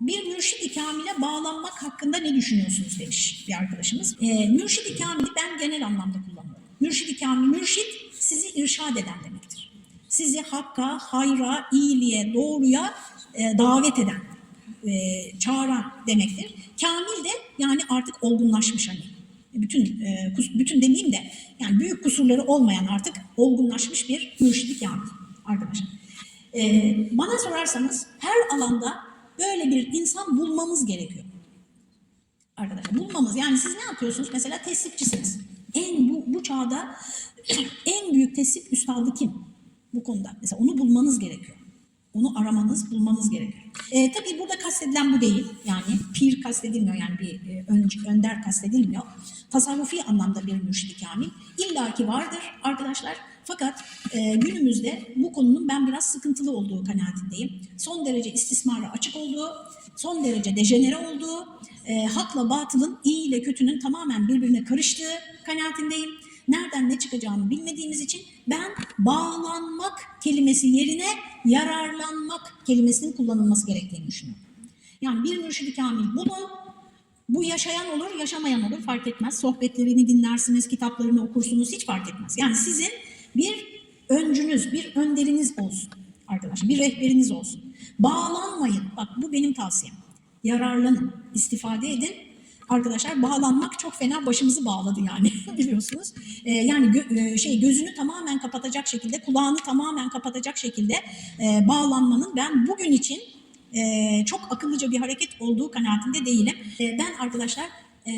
Bir mürşid-i bağlanmak hakkında ne düşünüyorsunuz demiş bir arkadaşımız. Ee, mürşid-i ben genel anlamda kullanıyorum. Mürşid-i kamil, mürşid sizi irşad eden demektir. Sizi hakka, hayra, iyiliğe, doğruya e, davet eden, e, çağıran demektir. Kamil de yani artık olgunlaşmış hani. Bütün e, bütün demeyeyim de yani büyük kusurları olmayan artık olgunlaşmış bir mürşid-i kamil arkadaşlar. Ee, bana sorarsanız her alanda böyle bir insan bulmamız gerekiyor. Arkadaşlar bulmamız yani siz ne yapıyorsunuz? Mesela tesipçisiniz. En bu, bu çağda en büyük tesip üstadı kim? Bu konuda. Mesela onu bulmanız gerekiyor. Onu aramanız, bulmanız gerekiyor. Ee, tabii burada kastedilen bu değil. Yani pir kastedilmiyor yani bir e, ön- önder kastedilmiyor. Tasavvufi anlamda bir mürşid-i kamil. İlla ki vardır arkadaşlar. Fakat e, günümüzde bu konunun ben biraz sıkıntılı olduğu kanaatindeyim. Son derece istismara açık olduğu, son derece dejenere olduğu, e, hakla batılın, iyi ile kötünün tamamen birbirine karıştığı kanaatindeyim. Nereden ne çıkacağını bilmediğimiz için ben bağlanmak kelimesi yerine yararlanmak kelimesinin kullanılması gerektiğini düşünüyorum. Yani bir mürşid-i kamil bulun, bu yaşayan olur, yaşamayan olur fark etmez. Sohbetlerini dinlersiniz, kitaplarını okursunuz hiç fark etmez. Yani sizin bir öncünüz, bir önderiniz olsun arkadaşlar, bir rehberiniz olsun. Bağlanmayın, bak bu benim tavsiyem. Yararlanın, istifade edin. Arkadaşlar bağlanmak çok fena başımızı bağladı yani biliyorsunuz. Ee, yani gö- e, şey gözünü tamamen kapatacak şekilde, kulağını tamamen kapatacak şekilde e, bağlanmanın ben bugün için e, çok akıllıca bir hareket olduğu kanaatinde değilim. E, ben arkadaşlar e,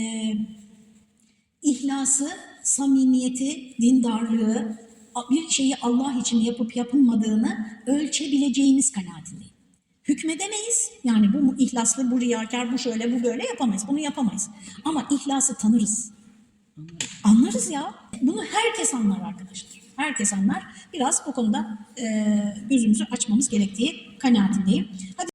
ihlası, samimiyeti, dindarlığı, bir şeyi Allah için yapıp yapılmadığını ölçebileceğimiz kanaatindeyim. Hükmedemeyiz. Yani bu ihlaslı, bu riyakar, bu şöyle, bu böyle yapamayız. Bunu yapamayız. Ama ihlası tanırız. Anlarız ya. Bunu herkes anlar arkadaşlar. Herkes anlar. Biraz bu konuda e, gözümüzü açmamız gerektiği kanaatindeyim. Hadi